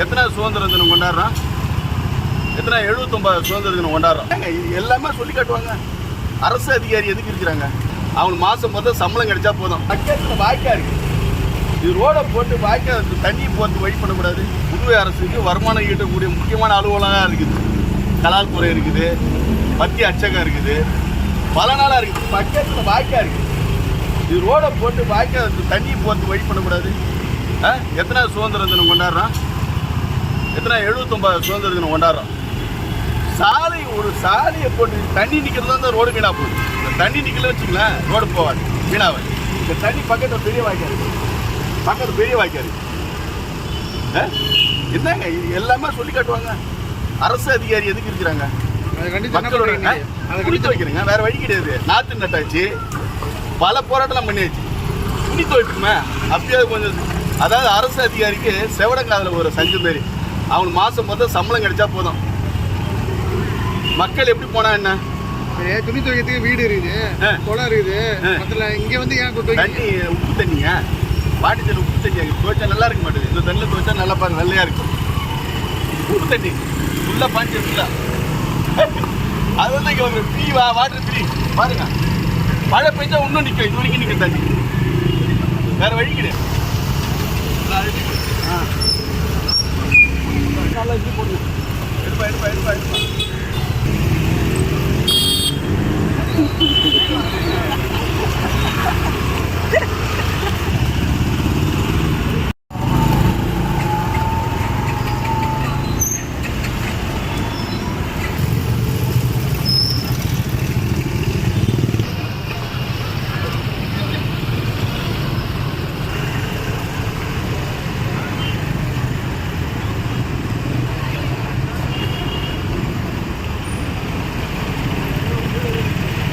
எத்தனை சுதந்திர தினம் கொண்டாடுறோம் எத்தனை எழுபத்தொம்பது சுதந்திர தினம் கொண்டாடுறோம் எல்லாமே சொல்லி காட்டுவாங்க. அரசு அதிகாரி எதுக்கு இருக்கிறாங்க? அவங்களுக்கு மாதம் மொத்தம் சம்பளம் கிடைச்சா போதும். பக்கத்தில் வாய்க்கா இருக்கு. இது ரோடை போட்டு வாய்க்கா தண்ணி போட்டு வழி பண்ணக்கூடாது. புதுவை அரசுக்கு வருமானம் ஈட்டக்கூடிய முக்கியமான அலுவலகம் இருக்குது. கலால்துறை இருக்குது. மத்திய அச்சகம் இருக்குது. பல நாளாக இருக்குது. பக்கத்தில் வாய்க்கா இருக்குது இது ரோடை போட்டு வாய்க்கா தண்ணி போட்டு வழி பண்ணக்கூடாது. ஆ? எத்தனை சுதந்திர தினம் கொண்டாடுறான்? எத்தனை எழுபத்தொம்பது சுதந்திர தினம் கொண்டாடுறோம். சாலை ஒரு சாலையை போட்டு தண்ணி நிற்கிறது தான் ரோடு வீணா போகுது. இந்த தண்ணி நிற்கல வச்சுங்களேன் ரோடு போவாது வீணாவது இந்த தண்ணி பக்கத்தில் பெரிய வாய்க்காது பக்கத்தில் பெரிய வாய்க்காது ஆ? என்னங்க இது எல்லாமே சொல்லி காட்டுவாங்க. அரசு அதிகாரி எதுக்கு இருக்கிறாங்க? மக்களோட பண்றீங்க ஆ? அதை குடித்து கண்டிச்சு வைக்கிறேங்க வேற வழி கிடையாது. நாற்று நட்டாச்சு பல போராட்டம் பண்ணியாச்சு. துணி துவைப்புமே அப்பயாவது கொஞ்சம் அதாவது அரசு அதிகாரிக்கு செவடங்காதில் ஒரு சஞ்சு பேர் அவனுக்கு மாதம் மொத்தம் சம்பளம் கிடைச்சா போதும். மக்கள் எப்படி போனா என்ன? துணி துவைக்கிறதுக்கு வீடு இருக்குது. குளம் இருக்குது. மொத்தல இங்க வந்து ஏன் தண்ணி உப்பு தண்ணிங்க வாட்டி தண்ணி உப்பு தண்ணி துவைச்சா நல்லா இருக்க மாட்டேது இந்த தண்ணியில் துவைச்சா நல்லா பாருங்க வெள்ளையா இருக்கும். உப்பு தண்ணி. ஃபுல்லாக பாஞ்சு ஃபுல்லாக அது வந்து இங்கே ஒரு ஃப்ரீ வா வாட்டர் ஃப்ரீ பாருங்க. மழை பெஞ்சா இன்னும் நிற்கும் இது வரைக்கும் நிற்கும் தண்ணி. வேற வழி கிடையாது. എടുപ്പാ എടുപ്പാ എടുപ്പാ എടുപ്പാ